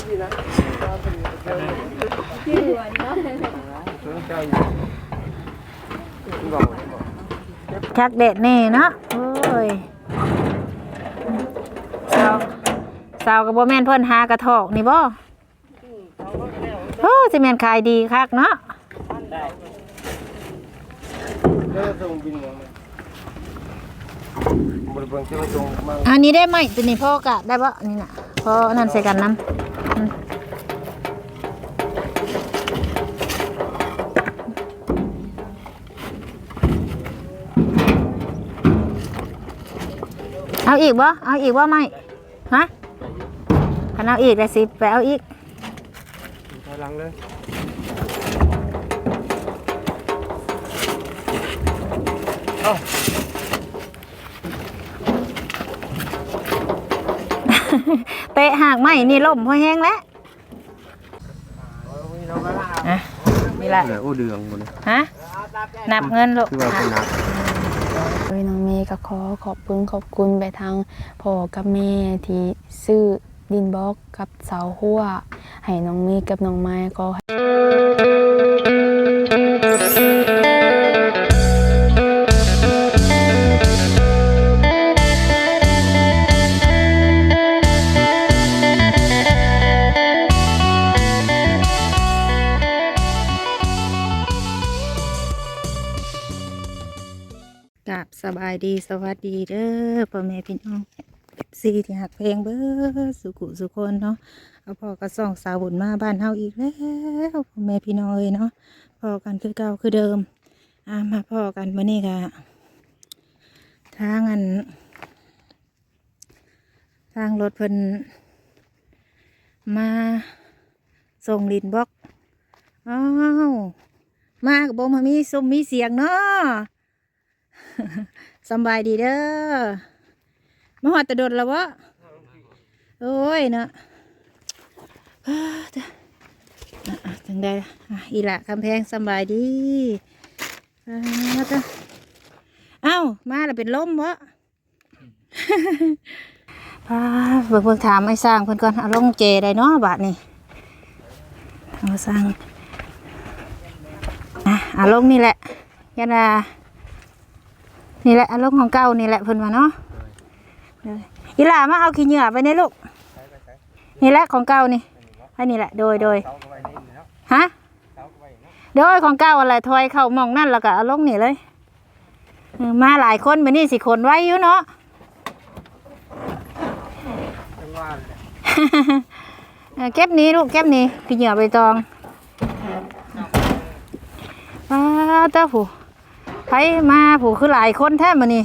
ดีนะที่เหลือวันเนาะสนใจอยู่บอกชักเด็ดนี่เนาะโอ้ยสาวสาวกับโบแมนเพิ่นหากระถอกนี่บ่โอ้สิแมนขายดีคักเนาะอันนี้ได้ไหมตัวนี้พ่อกะได้บ่นี่น่ะพ่อนั่นใส่กันน้ำ เอาอีกบ่เอาอีกบ่ไม่ฮะคันเอาอีกได้สิ ไปเอาอีกถอยหลังเลยเตะหากไหมนี่ล่มพอแห้งแล้วอะนี่แหละโอ้เดืองหมดเลยฮะนับเงินลูกคือว่าเป็นนักโดยน้องเมย์ก็ขอขอบคุณขอบคุณไปทางพ่อกับแม่ที่ซื้อดินบล็อกกับเสาหัวให้น้องเมย์กับน้องไม้ก็ บายดีสวัสดีเด้อพ่อแม่พี่น้องซีที่หักเพลงเบ้อสุขุสุคนเนาะเอาพ่อก็ส่องสาวบุญมาบ้านเฮาอีกแล้วพ่อแม่พี่น้องเอ้ยเนาะพอกันคือเก่าคือเดิมอ่ามาพ่อกันมื้อนี้ก็ทางอันทางรถเพิ่นมาส่งลินบล็อกอ้าวมากับบ่มมีสมมีเสียงเนาะ สบายดีเด้อมาหอดตะดดแล้ววะโอ้ยเนาะอ้าเด้ออะจังได้อีละคำแพงสบายดีอ้าเด้อเอ้ามาแล้วเป็นลมวะปาเบิ่งเบิ่งถามไอ้สร้างเพิ่นก่อนเอาลงเจได้เนาะบาทนี่เอาสร้างอะเอาลงนี่แหละยันว่า นี่แหละอารมณ์ของเก่านี่แหละเพิ่นว่าเนาะเด้ออีหล่ามาเอาขี้เหงื่อไปในลูกนี่แหละของเก่านี่ให้นี่แหละโดยโดยฮะโดยของเก่าอะไรถอยเข้าหมองนั่นแล้วก็เอาลงนี่เลยเออมาหลายคนไปนี่สิคนไว้อยู่เนาะจังหวะเออเก็บนี้ลูกเก็บนี้ขี้เหงื่อใบตองว้าเจ้าผู้ ไผมาผู้คือหลายคนแท้มานี่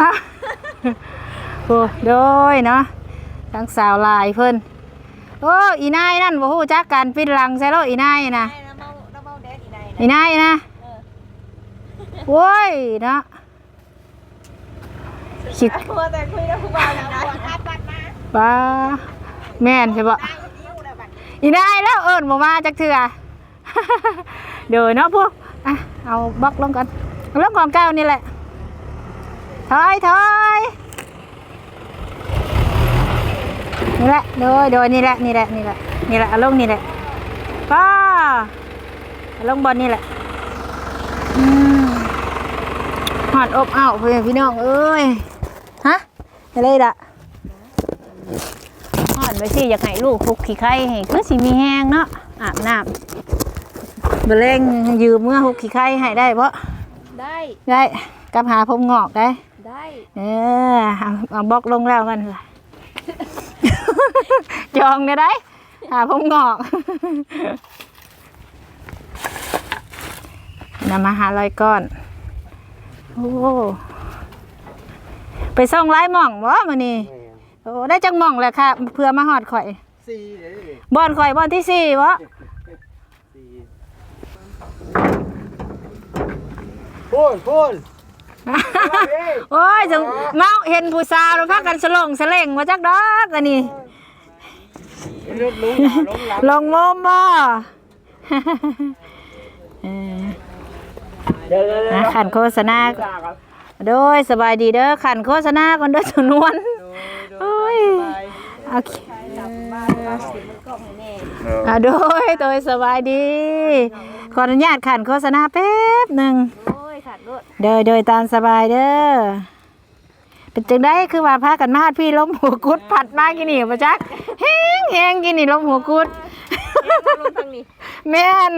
อะโอ้โดยเนาะทั้งสาวหลายเพิ่นโอ้อีนายนั่นบ่ฮู้จักกันปิดหลังใส่แล้วอีนายนะอีนายนะโว้ยเนาะคิดแต่คุยกับผู้บ่าวนะบัวครับบัดมาป้าแม่นใช่ปะอีนายแล้วเอิญบ่มาจักเถื่อเดี๋ยวเนาะพวก อะเอาบล็อกลงกันเรื่องของเก่านี่แหละถอยถอยนี่แหละโดยโดยนี่แหละนี่แหละนี่แหละนี่แหละเอาลงนี่แหละป้าลงบอลนี่แหละอหอดอบอ้าวเพื่อนพี่น้องเอ้ยฮะอะไรล่ะอ่อนไปสิอยากให้ลูกฟุกขี้ไข่ให้คือสิมีแห้งเนาะอาบน้ำ เบลงยืมเมื่อฟุกขี้ไข่ให้ได้ปะได้ได้กับหาผมงอกได้ ได้ เออเอาเอาบล็อกลงแล้วกันล่ะจองได้ได้หาผมงอกนำมาหาลอยก้อน โอ้ไปส่องไล่หม่องวะมานี่โอ้ได้จังหม่องแหละค่ะเพื่อมาหอดข่อยสี่เลยบอนข่อยบอนที่สี่วะ พูนพูนโอ้ยจังเมาเห็นผู้สาวแล้วพักกันสลงสะเล่งมาจักดอกอันนี้ลุกลุกลุกหลังลงงมบ่เออเดี๋ยวเดี๋ยวเดี๋ยวอะขันโฆษณาโดยสบายดีเด้อขันโฆษณาก่อนเด้อจนวนโอ้ยโอเคอ่าโดยโดยสบายดี ขออนุญาตขันโฆษณาแป๊บหนึ่ง โอ้ยขาดรถเด้อโดยตามสบายเด้อเป็นจังได้คือว่าพากันมาหาพี่ล้มหัวกุดผัดมากินนี่ประจักแห้งแห้งกินนี่ล้มหัวกุดลงทางนี้แม่น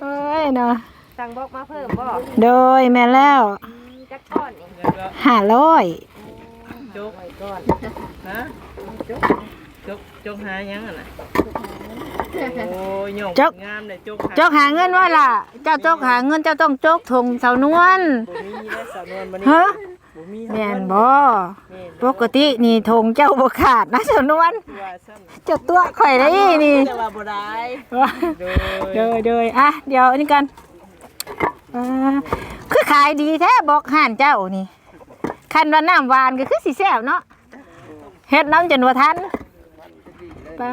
เอ้ยเนาะสั่งบอกมาเพิ่มบ่โดยแม่นแล้วจักก้อนนี่ห้าร้อยจุกฮะจุก จุกจุกหายังอะนะโอ้ยหยกงามเลยจุกจกหาเงินว่าล่ะ เจ้าจกหาเงินเจ้าต้องจกทงเสานวล บ่มีได้สาวนวลมานี่ฮะ บ่มีแม่นบ่ปกตินี่ทงเจ้าบ่ขาดนะเสานวลว่าซั่นเจ้าตัวข่อยได้นี่ แต่ว่าบ่ได้โดยเดยเดยอะเดี๋ยวอันนี้กันอ่าคือขายดีแท้บอกห่านเจ้านี่คันว่าน้ำหวานก็คือสีแซ่บเนาะเฮ็ดน้ำจนว่าทัน ปลา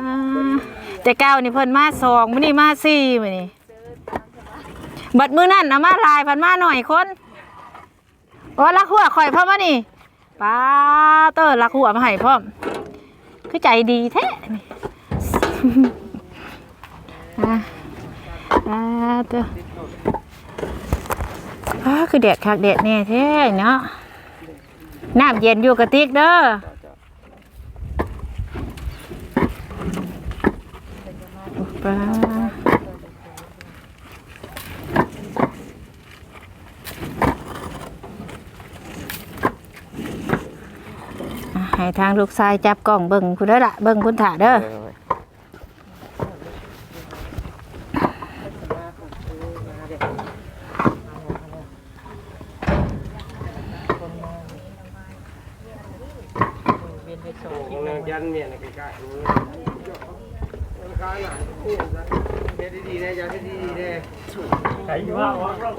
แต่เก้านี่เพิ่นมาสองมื้อนี้มาสี่มื้อนี้บัดมื้อนั่นเอามาหลายพันมาหน่อยคนโอ้ลักหัวข่อยพร้อมมานี่ป้าเตอร์ลักหัวมาให้พร้อมคือใจดีแท้นี่อะอ่าเด้ออ่าคือแดดคักแดดแน่แท้เนาะน้ำเย็นอยู่กระติกเด้อ ปลาให้ทางลูกชายจับกล้องเบิ่งคุณเด้อละเบิ่งคุณถ่าเด้อของนางยันเมียน่ะใกล้ๆ รู้มันค้าหน่ะเฮ็ดดีๆนะอย่าเฮ็ดดีๆเด้ใครว่าว่าเรา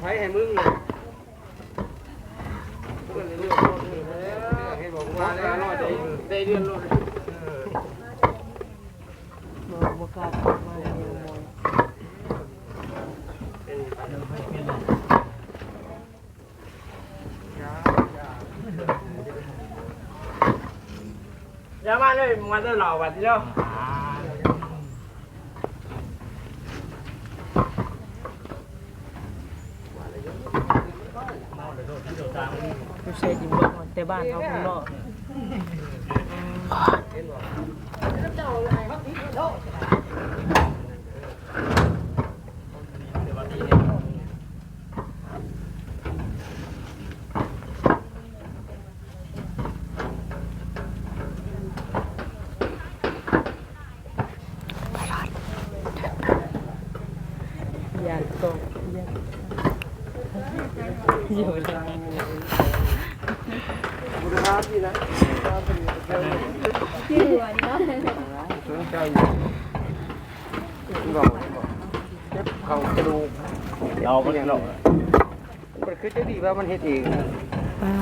ไผให้มึงเพิ่นเลือกคนนี่แล้วให้บอกว่าได้เดือนโลดบ่บ่กล้ามาแล้วเป็นอย่า มาเลยมันจะหล่อบัดนี้แล้ว ไม่ใช่จริงบ่แต่บ้านเขาข้างนอกยานตกยานอยู่ในนั้นบุรีรัมย์นี่นะที่เหลือนี่เนาะสนใจบอกเจ็บเข่ากระดูกเราไม่ได้หรอกมัน คือจะดีว่ามันเฮ็ดเองปลา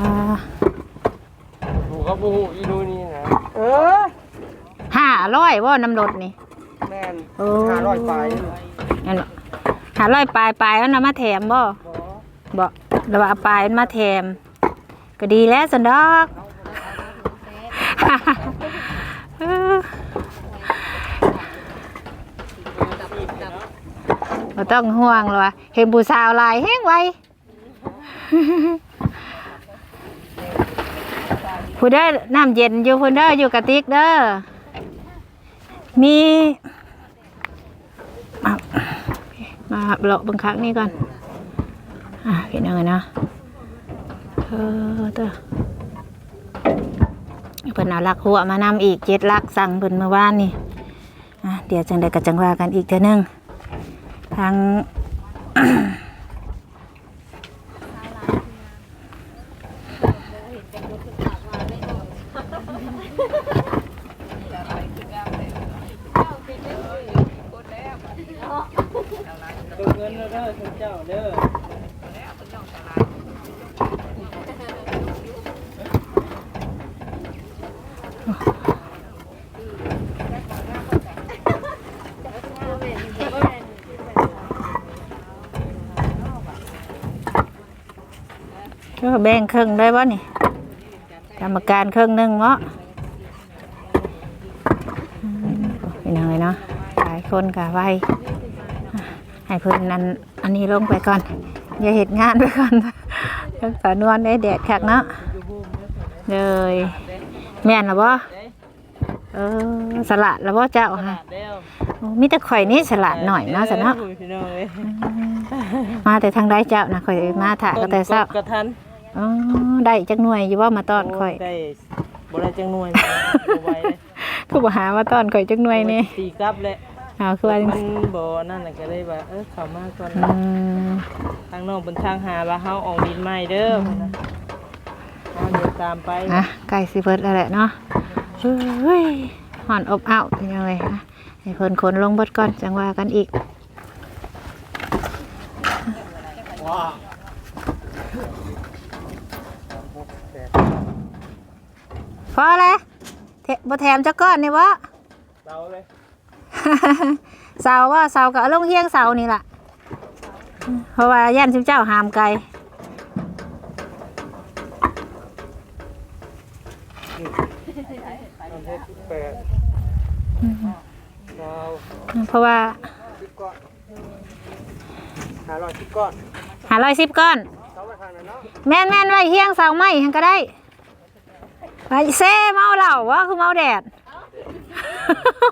ถูกครับบูอีดูนี่นะเออห้าร้อยว่าน้ำรถนี่ แม่นโอ้ ห้าร้อยปลายนั่นบ่หาร้อยปลายปลายแล้วนำมาแถมบ่บ่แล้วว่าเอาปลายมันมาแถม ก็ดีแล้วสันดอก เออบ่ต้องห่วงหรอกว่าเห็นผู้สาวหลายแห้งไว ผู้เด้อน้ำเย็นอยู่ผู้เด้ออยู่กระติกเด้อมีมาเลาะบังคักนี่ก่อน อะพี่น้องนะเออเด้อเพิ่นเอาลักหัวมานำอีกเจ็ดลักสั่งเพิ่นเมื่อวานนี่อะเดี๋ยวจังใดก็จังว่ากันอีกเท่อนึงทาง ตัวเงินเด้อคุณเจ้าเด้อก็แบ่งครึ่งได้บ่นี่ กรรมการครึ่งหนึงเนาะ คนกะไว้อะให้เพิ่นนั้นอันนี้ลงไปก่อน อย่าเหตุงานไปก่อนรักษานวลได้แดดคักเนาะเลยแม่นหรอบ่เออสลัดแล้วบ่เจ้าฮะโอ้มีแต่ข่อยนี่สลัดหน่อยเนาะสะเนาะพี่น้องเอ้ยมาแต่ทางใดเจ้านะข่อยมาถ่าก็แต่เช้ากระทันอ๋อได้จักหน่วยอยู่ว่ามาต้อนข่อยได้บ่ได้จังหน่วยบ่ไหวเลยคือบ่หามาต้อนข่อยจักหน่วยนี่ตีกลับเลย เอาคือว่าจังมันซี่บ่นั่นน่ะก็เลยว่าเออเข้ามาก่อนอืมทางน้องเพิ่นทางหาว่าเฮาออกดินใหม่เด้อเพิ่นน่ะเฮาเดี๋ยวตามไปอะใกล้สิเบิดแล้วแหละเนาะเฮ้ยหอนอบอ้าวเป็นยังไงนะให้เพิ่นคนลงเบิดก่อนจังว่ากันอีก พอแล้วเทบ่แถมจักก้อนนี่วะเราเลยเสาว่าเสากับลงเฮียงเสานี่ล่ะ เพราะว่าย่านชิมเจ้าหามไกลตอนเทศสิบแปดเราเพราะว่าสิบก้อนหาร้อยสิบก้อนหาร้อยสิบก้อนเขามาทางนั้นเนาะแม่นแม่นไว้เฮียงเสาไม้หันก็ได้ไปเซ่เมาเหล้าวะคือเมาแดด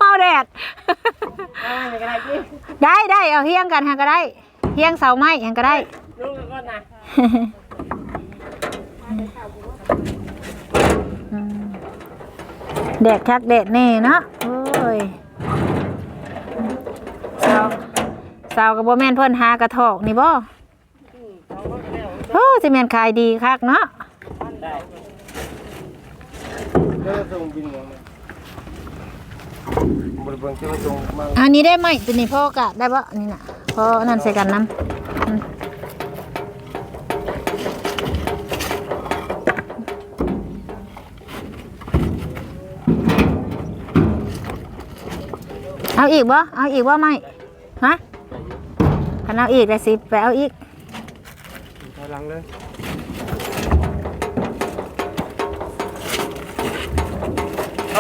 เมาแดดได้ได้เอาเฮียงกันหันก็ได้เฮียงเสาไม้หันก็ได้ ลูกก่อนนะอืมแดดคักแดดแน่เนาะโอ้ยสาวสาวกับโบแมนเพิ่นหากระถอกนี่บ่โอ้จะแม่นขายดีคักเนาะเลิกส่งบินอย่างนี้ บริเวณที่มาส่งมาอันนี้ได้ไหมตัวนี้พ่อกะได้บ่นี่น่ะพ่ออันนั่นใส่กันน้ำอืมเอาอีกบ่เอาอีกบ่ไม่ฮะคันเอาอีกเลยสิไปเอาอีกถอยหลังเลยเต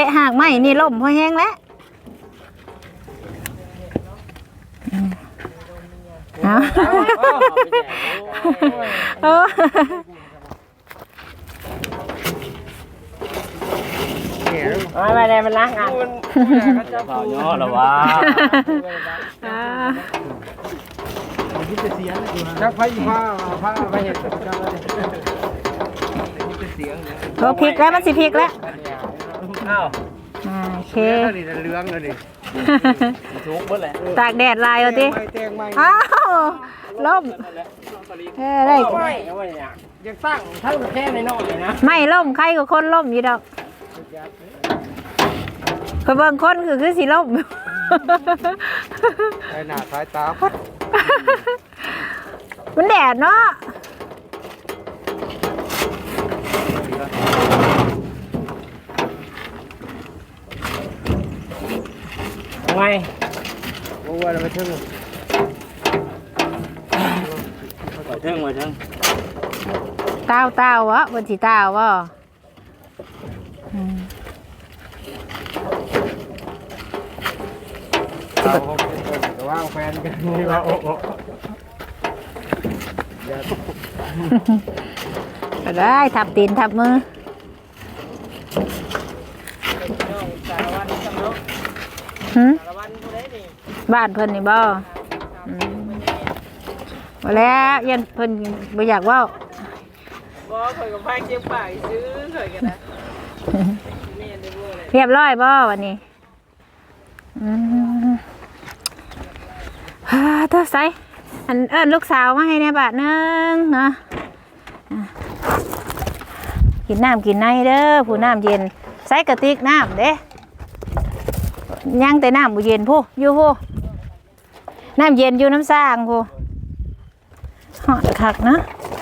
ะหากไหมนี่ล่มพอแห้งแล้วอืมเอาเออเนี่ยเอาไปได้มันล้างอะมันเขาจะพูดย่อละวะอ่าจักไฟผ้าผ้าไปเห็นจังเลยเสียงเนี่ยโอ้พริกแล้วมันสิพริกแล้ว อ้าวอ่าโอเค เท่า นี้เรื่องเลยดิทุกเบิดแหละตากแดดลายเอาดิไม่แตงไม่อ้าวล่มเอ้ยได้ไม่เอาไว้เนี่ยยังสร้างทั้งแค่ในนอกเลยนะไม่ล่มใครก็คนล่มอยู่ดอกไปเบิ่งคนคือคือสิล่มไอ้หน้าสายตาพัดมันแดดเนาะ ไงโอ้ยเราไปถึงไปถึงไปถึงตาวตาวะบนสีตาววะอืมเราก็ว่างแฟนกันนี่ว่าโอ้โหก็ได้ทับตีนทับมือสารวัตรสำนักหึส บ้านเพิ่นนี่บ่อืมบ่แล้วยันเพิ่นบ่อยากเว้าบ่ข่อยกับพายเก็บปากซื้อข่อยกันนะนี่ได้บ่เลยเรียบร้อยบ่วันนี้อืมฮ่าเตัวใส่อันเอิ้นลูกสาวมาให้ในบาทหนึงเนาะอะกินน้ำกินในเด้อผู้น้ำเย็นใส่กระติกน้ำเด้ยังแต่น้ำบ่เย็นผู้อยู่ผู้ น้ำเย็นอยู่น้ำสร้างผู้หอดคักนะ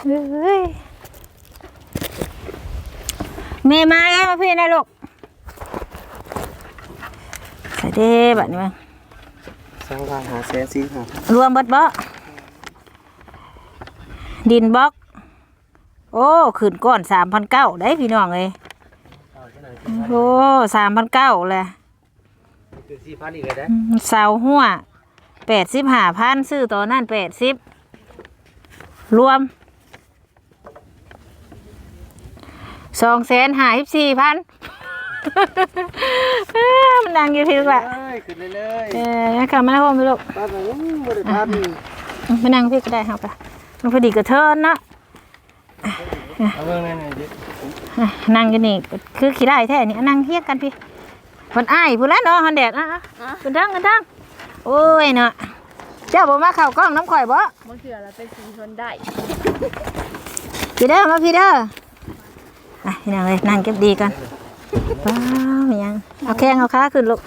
เอ้ยแม่มาแล้วมาพี่นะลูกใส่เด้บัดนี้มั้งสร้างการหาแสนสี่หารวมเบิดบ่ดินบล็อก โอ้ขึ้นก้อนสามพันเก้าได้พี่น้องเอ้ยเอาเท่าไหร่โอ้สามพันเก้าแหละคือสี่พันอีกเลยนะเสาหัว แปดสิบห้าพันซื้อตอนนั้นแปดสิบรวมสองแสนหาสิบสี่พันมันดังอยู่พี่ลูกละเอ้ยขึ้นเลยเออขับมาโฮมไปลูกป้าบอกว่าไม่ได้พันมานั่งพี่ก็ได้ครับมันพอดีกระเทินเนาะเอาเบิ่งนั่นน่ะดิอะนั่งกันนี่คือขี้ได้แท้นี่นั่งเฮียกกันพี่มันอ้ายพูดแล้วเนาะฮอนแดดอะอะกันทั้งกันทั้ง โอ้ยเนาะเจ้าบอกมาเข้ากล้องน้ำข่อยบ่บางเถื่อเราเป็นสีชนได้พี่เด้อมาพี่เด้ออะพี่นางเลยนั่งเก็บดีกันว้าวยังเอาแข้งเอาขาขึ้นลูก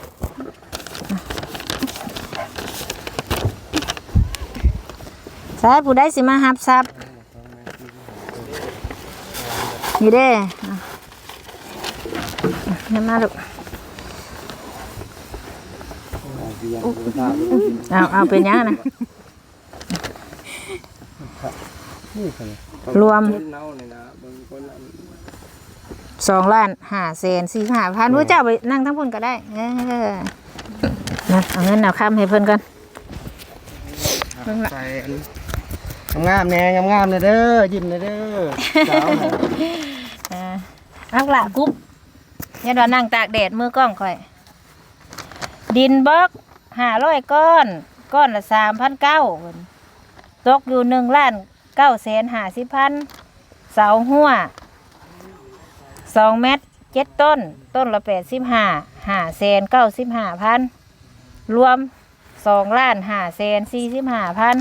สายผู้ได้สิมาหับซับนี่เด้ออะนี่มาลูก เอาเอาเป็นยังนะรวมคนเน่าเนี่ยนะเบิ่งคนอันสองล้านห้าแสนสี่ห้าพันผู้เจ้าไปนั่งทั้งพุ่นก็ได้เออนะเอาเงินเอาคำให้เพิ่นกันใส่อันงามๆแน่งามๆเลยเด้อยิ้มเลยเด้อสาวน่ะเออเอาละกุ๊บยันว่านั่งตากแดดมือกล้องค่อย ดินบล็อก ห้าร้อยก้อน ก้อนละสามพันเก้าตกอยู่หนึ่งล้านเก้าแสนห้าสิบพันเสาหัวสองเมตรเจ็ดต้น ต้นละแปดสิบห้าห้าแสนเก้าสิบห้าพันรวมสองล้านห้าแสนสี่สิบห้าพัน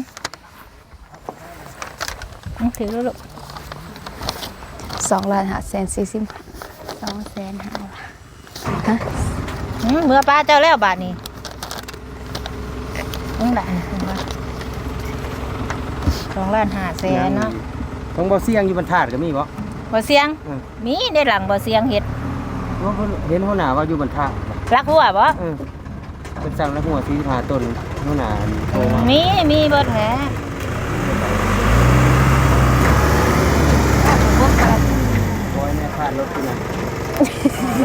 ถือแล้วลูกสองล้านห้าแสนสี่สิบสองแสนห้าฮะอืมเมื่อป้าเจ้าแล้วบาทนี้ นี่แหละสองล้านห้าแสนเนาะต้องบ่เสียงอยู่บรรทัดก็มีบ่ บ่เสียง อืม มีในหลังบ่เสียงเห็ดว่าเพิ่นเห็นหัวหน้าว่าอยู่บรรทัดรักหัวบ่เออเป็นสั่งแล้วหัวที่พาต้นหัวหน้าโทรมามีมีเบิดแหบอยแม่พาดรถขึ้นมา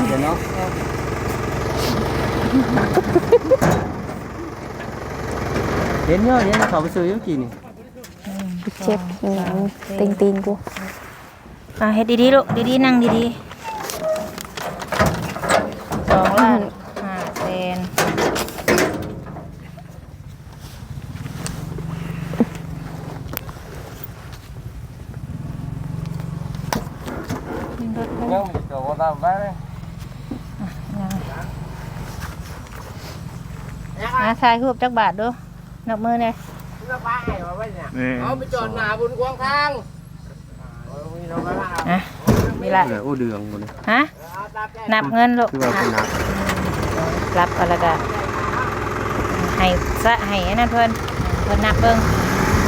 เดี๋ยวเนาะเห็นเนาะเห็นเขาไปซื้ออยู่กี่นี่เจ็บอหย่างติงติงๆกูอะเฮ็ดดีๆลูกดีๆนั่งดีๆสองล้านห้าแสนนี่รถยังมีตัวว่าตามไปเลยอะถ่ายรูปจักบาทดู นับมือเนี่ยเอาไปจอดหน้าบนกวางทางอะนี่ละโอ้เดืองหมดเลยฮะนับเงินลูกคือว่าเป็นนักรับก็แล้วก็ให้ซะให้อันนั้นเพิ่นเพิ่นนับเบิ่ง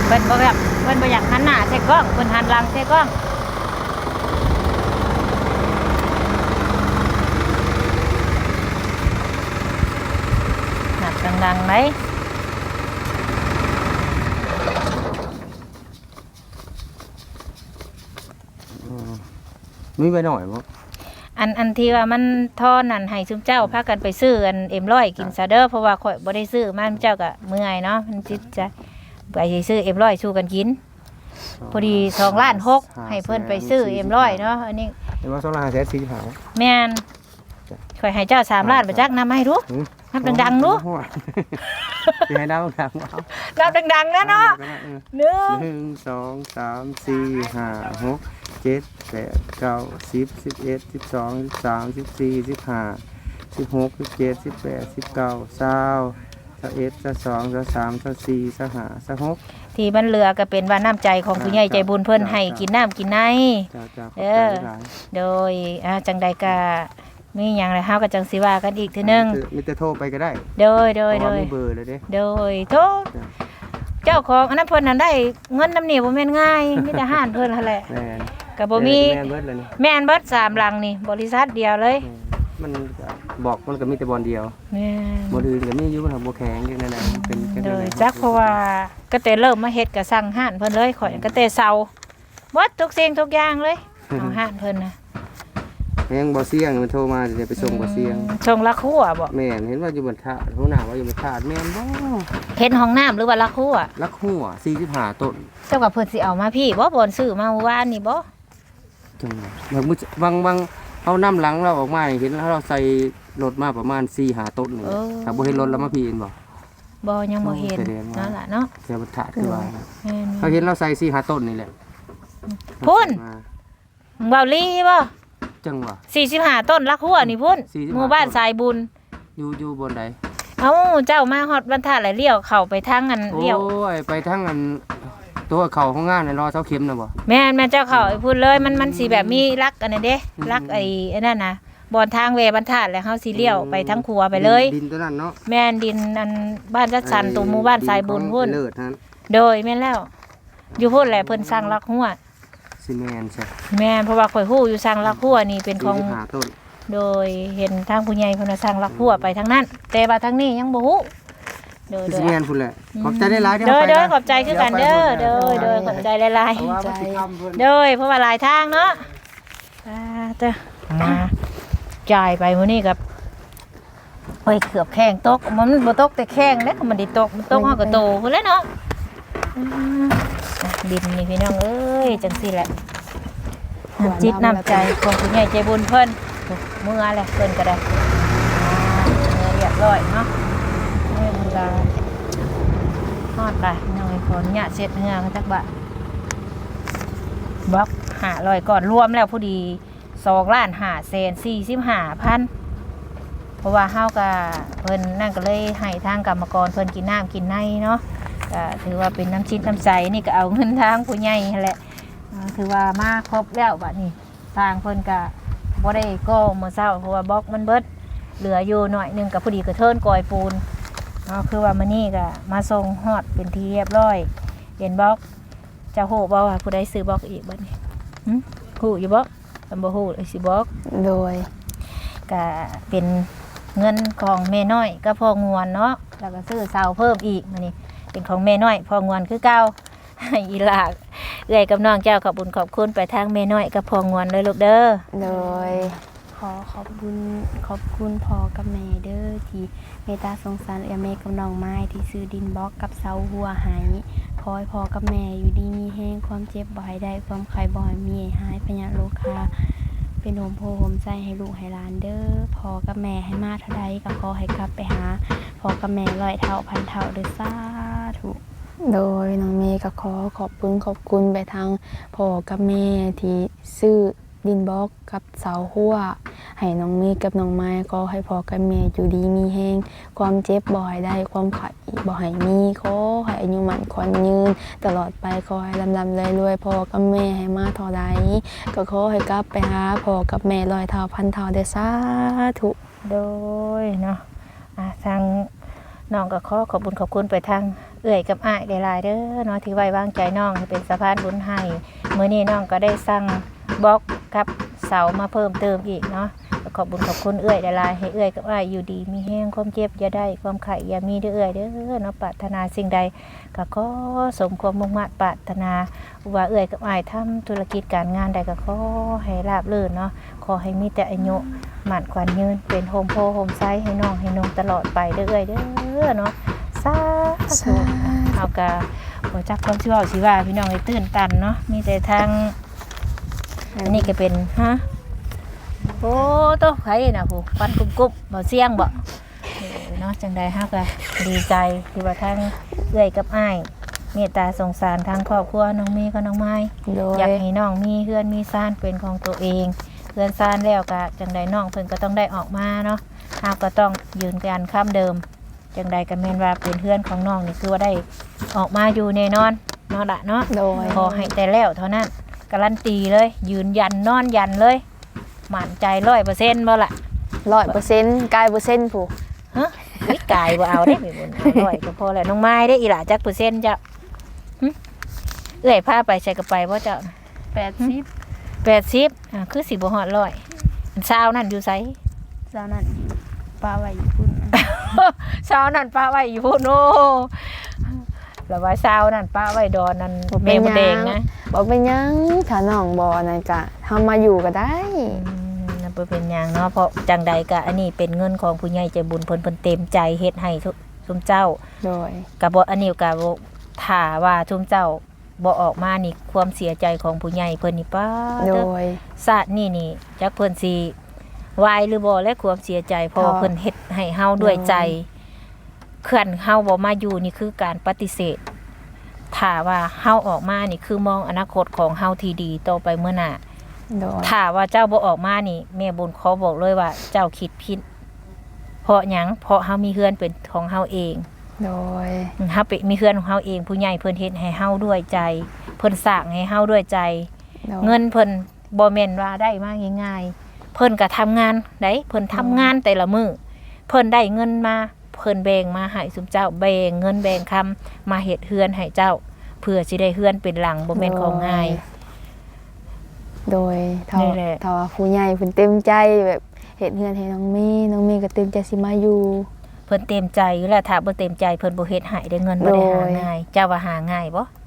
เพิ่นบ่แบบเพิ่นบ่อยากหันหน้าใส่กล้องเพิ่นหันหลังใส่กล้องนับดังๆไหน มีไปหน่อยมั้งอันอันที่ว่ามันทอนนั่นให้ซุมเจ้าพากันไปซื้ออันเอ็มร้อยกินซะเด้อเพราะว่าข่อยบ่ได้ซื้อมาซุมเจ้าก็เมื่อยเนาะมันจิตใจไปสิซื้อเอ็มร้อยสู้กันกิน พอดีสองล้านหกให้เพิ่นไปซื้อเอ็มร้อยเนาะอันนี้เห็นว่าสองล้านแสนสี่สิบห้า แม่นข่อยให้เจ้าสามล้านไปจักนำมาให้ดูอืม นับดังๆดูสิให้ดาวดังเอานับดังๆนะเนาะหนึ่ง หนึ่งสองสามสี่ห้าหก เจ็ดแปดเก้าสิบสิบเอ็ดสิบสองสิบสามสิบสี่สิบห้าสิบหกสิบเจ็ดสิบแปดสิบเก้าเศร้าสิบเอ็ดสิบสองสิบสามสิบสี่สิบห้าสิบหกที่มันเหลือก็เป็นว่าน้ำใจของผู้ใหญ่ใจบุญเพิ่นให้กินน้ำกินในจ้าจ้าขอบเอใจอหลายโดยอ่าจังใดก็มีหยังไรเฮาก็จังสิว่ากันอีกทีนึงมีแต่โทรไปก็ได้ โดยโดยเพโดราะว่ายมีเบอร์เลยเด้โดยโทษ เจ้าของอันนั้นเพิ่นนั้นได้เงินน้ำนี่บ่แม่นง่ายมีแต่ห้านเพิ่นหั่นแหละแม่นก็บ่มีแม่นเบิดเลยนี่แม่นเบิดสามหลังนี่บริษัทเดียวเลยแม่นมันก็บอกมันก็มีแต่บอลเดียวแม่นบอลอื่นก็มีอยู่มันทำโบแข็งจังนั้นน่ะมันเป็นจังโดนั้นยน่ะจักเพราะว่าก็แต่เริ่มมาเฮ็ดก็สั่งห้านเพิ่นเลยข่อยก็แต่เซาวัดทุกสิ่งทุกอย่างเลยเอาห้านเพิ่นนะ ยังบ่เสียงมันโทรมาจะไปส่งบ่เสียงชงละครั่วบ่แม่นเห็นว่าอยู่บนถาดหัวหน้าว่าอยู่บนถาดแม่นบ่เห็นห้องน้ำหรือว่าละครั่วลักหัว45ต้นเจ้ากับเพิ่นสิเอามาพี่บ่บ่นซื้อมาเมื่อวานนี่บ่จังหวะบางมื้อบางบางเอาน้ำหลังเราออกมาเห็นแล้วเราใส่รถมาประมาณ4-5ต้นนี่ถ้าบ่เห็นรถแล้วมาพี่เห็นบ่บ่ยังบ่เห็นแสดงว่านั่นล่ะเนาะแค่บนถาดคือว่าแม่นเขาเห็นเราใส่4-5ต้นนี่แหละพุ่นมาๆเว้าลีบ่ จังหวะ45ต้นละครั่วนี่พุ่น45 หมู่บ้านสายบุญ อยู่อยู่บนใดเอ้าเจ้ามาฮอดบรรทัดแล้วเลี้ยวเข้าไปทางอันโอ้เลี้ยวยไปทั้งอันตัวเขาของงานในรอเสาเข็มนะบ่ แม่นแม่นเจ้าเข้าไอ้พุ่นเลยมันมันสิแบบมีรักอันนั้นเด้อืมรักไอ้ไอ้นั่นน่ะบอนทางเวบรรทัดแล้วเฮาสิเลี้ยวไปทางครัวไปเลย ดินตัวนั้นเนาะแม่นดินอันบ้านจัดสรรตัวหมู่บ้านสายบุญพุ่นเลิศนั้นโดยแม่นแล้ว อยู่พุ่นแหละเพิ่นสร้างรักหัว ซีเมนต์ใช่แม่นเพราะว่าข่อยฮู้อยู่สร้างรักหัวนี่เป็นของ หาต้นโดยเห็นทางผู้ใหญ่เพิ่นว่าสร้างรักหัวไปทางนั้น แต่ว่าทางนี้ยังบ่ฮู้โดยโดซียเมนต์พุ่นแหละขอบใจได้หลายเดี๋ยวโดยไปโดยนะขอบใจคือกันเด้อโดยโดยขอบใจหลายเพราะว่ามันสิๆทำเพิ่นโดยเพราะว่าหลายทางเนาะอ่าเด้อมาจ่ายไปมื้อนี้กับโอ้ยเกือบแข้งตกมันบ่ตกแต่แข้งเด้อมันได้ตกมันตกเฮาก็โตพุ่นแหล้วเนาะอืมอะ ดินนี่พี่น้องเอ้ยจังซี่แหละน้ำจิตน้ำใจของผู้ใหญ่ใจบุญเพิ่นเมื่อแหละเพิ่นก็ได้อ่าเรียบร้อยเนาะเมื่อเวลาทอดไปน้องไอ้ขออนุญาตเช็ดเหงื่อเขาจักบะบล็อกหาลอยก่อนรวมแล้วพอดีสองล้านหาเซนสี่สิบห้าพันเพราะว่าเฮากับเพิ่นนั่นก็เลยให้ทางกรรมกรเพิ่นกินน้ำกินในเนาะ ก็ถือว่าเป็นน้ำชิ้นน้ำใจนี่ก็เอาเงินทางผู้ใหญ่นั่นแหละอ่าถือว่ามาครบแล้วบัดนี้ทางเพิ่นก็บ่ได้ก็เมื่อเช้าเพราะว่าบล็อกมันเบิดเหลืออยู่หน่อยหนึงกับพอดีกระเทินกอยปูนเนาะคือว่ามื้อนี้ก็มาส่งฮอดเป็นที่เรียบร้อยเห็นบล็อกจะโหบ่ว่าผู้ใดซื้อบล็อกอีกบัดนี้หึฮู้อยู่บ่ตำบ่ฮู้เลยสิบอกโดยก็เป็นเงินของแม่น้อยก็พองวนเนาะแล้วก็ซื้อเสาเพิ่มอีกมานี่ เป็นของแม่น้อยพองวนคือเก่าให้อีหลากเอื้อยกับน้องเจ้าขอบบุญขอบคุณไปทางแม่น้อยกับพองวนเลยลูกเด้อโดยขอขอบคุณขอบคุณพ่อกับแม่เด้อที่เมตตาสงสารเอื้อแม่กับน้องไม้ที่ซื้อดินบล็อกกับเสาหัวหายขอให้พ่อกับแม่อยู่ดีมีแห้งความเจ็บบ่ให้ได้ความไข้บ่ให้มีให้หายพยาโลคาเป็นโฮมโพโฮมใจให้ลูกให้หลานเด้อพ่อกับแม่ให้มาเท่าใดก็ขอให้กลับไปหาพ่อกับแม่ร้อยเท่าพันเท่าเด้อสา ธุโดยน้องเมย์ก็ขอขอบคุณขอบคุณไปทางพ่อกับแม่ที่ซื้อดินบล็อกกับเสาหัวให้น้องเมฆกับน้องไม้ก็ให้พ่อกับแม่อยู่ดีมีแห้งความเจ็บบ่ให้ได้ความไข้บ่ให้มีขอให้อายุมันขวัญยืน ตลอดไปขอให้ลำลำรวยๆพ่อกับแม่ให้มาเท่าใดก็ขอให้กลับไปหาพ่อกับแม่ลอยเท่าพันเท่าเด้อสาธุโดยเนาะอะทางน้องก็ขอขอบคุญขอบคุณไปทาง เอื้อยกับอ้ายหลายๆเด้อเนาะที่ไว้วางใจน้องให้เป็นสะพานบุญให้มื้อนี้น้องก็ได้สั่งบล็อกกับเสามาเพิ่มเติมอีกเนาะขอบคุญขอบคุณเอื้อยหลายๆให้เอื้อยกับอ้ายอยู่ดี มีแห้งความเจ็บอย่าได้ความไข้อย่ามีเด้อเอื้อยเด้อเนาะปรารถนาสิ่งใดก็ขอสมความมุ่งมั่นปรารถนาว่าเอื้อยกับอ้ายทำธุรกิจการงานใดก็ขอให้ราบรื่นเนาะขอให้มีแต่อายุหมั่นขวัญยืนเป็นโฮมโพโฮมไซส์ให้น้องให้นงตลอดไปเรื่อยเด้อเนาะ สาธุเอากะบ่จักความสิเว้าสิว่าพี่น้องให้ตื่นตันเนาะมีแต่ทางอันนี้ก็เป็นฮะโอ้โตไผน่ะผู้ฟันกุบๆบ่เสียงบ่เออเนาะจังใดเฮาก็ดีใจที่ว่าทางเอื้อยกับอ้ายเมตตาสงสารทางครอบครัวน้องเมย์กับน้องไม้โดยอยากให้น้องมีเพื่อนมีซ่านเป็นของตัวเองเพื่อนซ่านแล้วก็จังใดน้องเพิ่นก็ต้องได้ออกมาเนาะเฮาก็ต้องยืนยันคำเดิม จังใดก็แม่นว่าเป็นเพื่อนของน้องนี่คือว่าได้ออกมาอยู่แน่นอนเนาะละเนาะโดย ขอให้แต่แล้วเท่านั้นการันตีเลย ยืนยันนอนยันเลยมั่นใจร้อยเปอร์เซ็นต์บ่ล่ะร้อยเปอร์เซ็นต์กายเปอร์เซ็นต์ผู้ฮะวิกายบ่เอาได้ไม่บุญร้อยก็พอแล้วน้องไม้ได้อีหล่าจักเปอร์เซ็นต์จ้ะหึเอ้อยพาไปใส่กระไปบ่เจ้าแปดสิบแปดสิบอ่าคือสิบหอดร้อยเช้านั่นอยู่ไสเจ้านั้นปลาไว้ญี่ปุ่น เช้านั่นป้าไว้อยู่พูนโอ้แล้วว่าเช้านั่นป้าไว้ดอนนั่นบ่แมเป็นวหยังแดงนะบ่เป็นหยังถ้าน้องบ่นั่นก็เฮามาอยู่ก็ได้ อืมนั่นบ่เป็นหยังเนาะเพราะจังใดก็อันนี้เป็นเงินของผู้ใหญ่ใจบุญเพิ่นเพิ่นเต็มใจเฮ็ดให้ทุกทุมเจ้า โดยก็บ่อันนี้ก็บ่ถ้าว่าทุมเจ้าบ่ออกมานี่ความเสียใจของผู้ใหญ่เพิ่นนี่ป้าโดเด้อยศาสตร์นี่นี่จักเพิ่นสิ วายหรือบ่และความเสียใจเพอค่ะเพิ่นเฮ็ดให้เฮาด้วยโดยใจเคลื่อนเฮาบ่มาอยู่นี่คือการปฏิเสธถ้าว่าเฮาออกมานี่คือมองอนาคตของเฮาที่ดีต่อไปเมื่อหน้าโดยถ้าว่าเจ้าบ่ออกมานี่แม่บุญขอบอกเลยว่า เจ้าคิดผิดเพราะหยังเพราะเฮามีเฮือนเป็นของเฮาเอง โดยเฮาเป็นมีเฮือนของเฮาเอง ผู้ใหญ่เพิ่นเฮ็ดให้เฮาด้วยใจ เพิ่นสร้างให้เฮาด้วยใจโดยเงินเพิ่นบ่แม่นว่าได้มาง่ายๆ เพิ่นก็ทำงานได้เพิ่นทำงานแต่ละมื้อเพิ่นได้เงินมาเพิ่นแบ่งมาให้สุมเจ้าแบ่งเงินแบ่งคำมาเฮ็ดเฮือนให้เจ้า เพื่อสิได้เฮือนเป็นหลังบ่แม่นของง่ายโดยถ้านี่แหละถ้าว่าผู้ใหญ่เพิ่นเต็มใจแบบเฮ็ดเฮือนให้น้องเมย์น้องเมย์ก็เต็มใจสิมาอยู่เพิ่นเต็มใจอยู่แล้วถ้าบ่เต็มใจเพิ่นบ่เฮ็ดให้ได้เงินบ่ได้หาโดยง่ายเจ้าว่าหาง่ายบ่หึ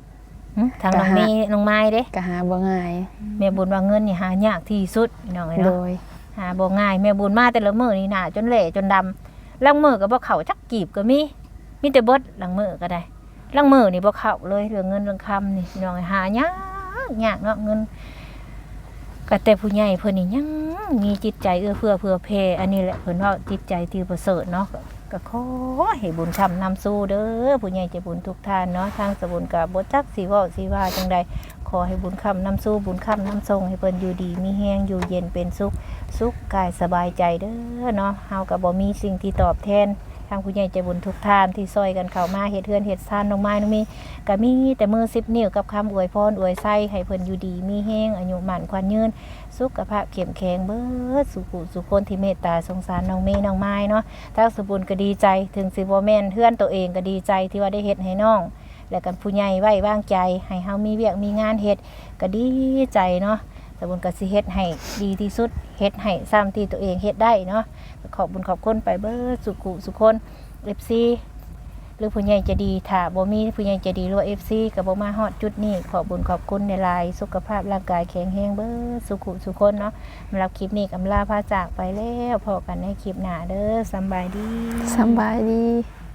ทางน้องก็หามีน้องไม้เด้ก็หาบ่ง่ายแม่บุญว่าเงินนี่หายากที่สุดพี่น้องเอ้ยโดเนาะยหาบ่ง่ายแม่บุญมาแต่ละมื้อนี่หน้าจนแหล่จนดำลังมื้อก็บ่เข้าจักกีบก็มีมีแต่เบิดลังมื้อก็ได้ลังมื้อนี่บ่เข้าเลยเรื่องเงินเรื่องคำนี่พี่น้องเอ้ยหายากยากเนาะเงินก็แต่ผู้ใหญ่เพิ่นนี่ยังมีจิตใจเอื้อเฟื้อเผื่อแผ่อันนี้แหละเพิ่นว่าจิตใจที่ประเสริฐเนาะ ก็ขอให้บุญคำนำสู้เด้อผู้ใหญ่ใจบุญทุกท่านเนาะทางสบุญกับบจักสีว่าสีว่าจังใดขอให้บุญคำนำสู้บุญคำนำทรงให้เพิ่นอยู่ดีมีแห้งอยู่เย็นเป็นสุขสุขกายสบายใจเด้อเนาะเฮากับบ่มีสิ่งที่ตอบแทน ทางผู้ใหญ่ใจบุญทุกท่านที่ซอยกันเข้ามาเฮ็ดเทือนเฮ็ดซ่านน้องไม้น้องมีก็มีแต่มือ10นิ้วกับคำอวยพรอวยไส้ให้เพิ่นอยู่ดีมีแห้งอายุหมันขวัญยืน สุขภาพเข้มแข็งเบิดสุขุสุขคนที่เมตตาสงสารน้องเมย์น้องไม้เนาะทางสบุญก็ดีใจถึงสิบ่แม่นเพื่อนตัวเองก็ดีใจที่ว่าได้เฮ็ดให้น้องและกันผู้ใหญ่ไว้วางใจ ให้เฮามีเวียกมีงานเฮ็ดก็ดีใจเนาะ สมบุญก็สิเฮ็ดให้ดีที่สุดเฮ็ดให้ซ้ำที่ตัวเองเฮ็ดได้เนาะขอบบุญขอบคุณไปเบิดสุขุสุคน FC หรือผู้ใหญ่จะดีถ้าบ่มีผู้ใหญ่จะดีหรือว่า FC ก็บ่มาฮอดจุดนี้ขอบบุญขอบคุณในลายสุขภาพร่างกายแข็งแรงเบิดสุขุสุคนเนาะสำหรับคลิปนี้กำลาพาจากไปแล้วพอกันในคลิปหน้าเด้อสบายดีสบายดี